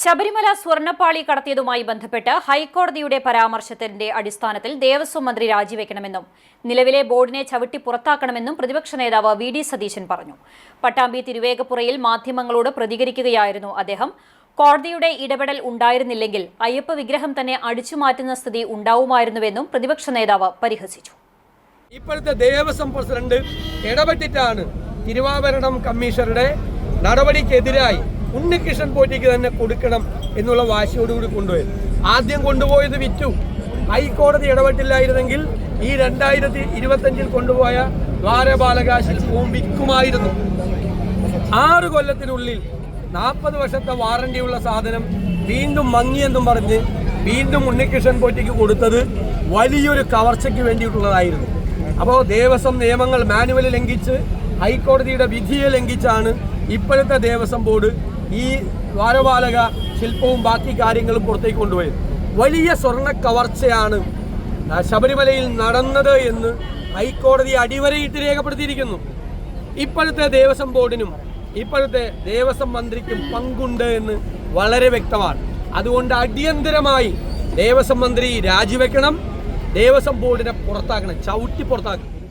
ശബരിമല സ്വർണപ്പാളി കടത്തിയതുമായി ബന്ധപ്പെട്ട് ഹൈക്കോടതിയുടെ പരാമർശത്തിന്റെ അടിസ്ഥാനത്തിൽ ദേവസ്വം മന്ത്രി രാജിവെക്കണമെന്നും നിലവിലെ ബോർഡിനെ ചവിട്ടി പുറത്താക്കണമെന്നും പ്രതിപക്ഷ നേതാവ് വി ഡി സതീശൻ പറഞ്ഞു. പട്ടാമ്പി തിരുവേഗപ്പുറയിൽ മാധ്യമങ്ങളോട് പ്രതികരിക്കുകയായിരുന്നു അദ്ദേഹം. കോടതിയുടെ ഇടപെടൽ ഉണ്ടായിരുന്നില്ലെങ്കിൽ അയ്യപ്പ വിഗ്രഹം തന്നെ അടിച്ചുമാറ്റുന്ന സ്ഥിതി ഉണ്ടാവുമായിരുന്നുവെന്നും പ്രതിപക്ഷ നേതാവ് പരിഹസിച്ചു. ഇപ്പോഴത്തെ ദേവസ്വം പ്രസിഡന്റ് ഇടപെട്ടിട്ടാണ് തിരുവാഭരണം കമ്മീഷണറുടെ നടപടിക്കെതിരായി ഉണ്ണികൃഷ്ണൻ പോറ്റിക്ക് തന്നെ കൊടുക്കണം എന്നുള്ള വാശിയോടുകൂടി കൊണ്ടുപോയത് ആദ്യം കൊണ്ടുപോയത് വിറ്റു. ഹൈക്കോടതി ഇടപെട്ടില്ലായിരുന്നെങ്കിൽ ഈ രണ്ടായിരത്തി ഇരുപത്തഞ്ചിൽ കൊണ്ടുപോയ ദ്വാരപാലക ശില്പവും വിൽക്കുമായിരുന്നു. ആറ് കൊല്ലത്തിനുള്ളിൽ നാൽപ്പത് വർഷത്തെ വാറണ്ടിയുള്ള സാധനം വീണ്ടും മങ്ങിയെന്നും പറഞ്ഞ് വീണ്ടും ഉണ്ണികൃഷ്ണൻ പോറ്റിക്ക് കൊടുത്തത് വലിയൊരു കവർച്ചയ്ക്ക് വേണ്ടിയിട്ടുള്ളതായിരുന്നു. അപ്പോൾ ദേവസ്വം നിയമങ്ങൾ മാനുവൽ ലംഘിച്ച് ഹൈക്കോടതിയുടെ വിധിയെ ലംഘിച്ചാണ് ഇപ്പോഴത്തെ ദേവസ്വം ബോർഡ് ഈ ദ്വാരപാലക ശില്പവും ബാക്കി കാര്യങ്ങളും പുറത്തേക്ക് കൊണ്ടുപോയത്. വലിയ സ്വർണ കവർച്ചയാണ് ശബരിമലയിൽ നടന്നത് എന്ന് ഹൈക്കോടതി അടിവരയിട്ട് രേഖപ്പെടുത്തിയിരിക്കുന്നു. ഇപ്പോഴത്തെ ദേവസ്വം ബോർഡിനും ഇപ്പോഴത്തെ ദേവസ്വം മന്ത്രിക്കും പങ്കുണ്ട് എന്ന് വളരെ വ്യക്തമാണ്. അതുകൊണ്ട് അടിയന്തരമായി ദേവസ്വം മന്ത്രി രാജിവെക്കണം ദേവസ്വം ബോർഡിനെ പുറത്താക്കണം ചവിട്ടി പുറത്താക്കണം.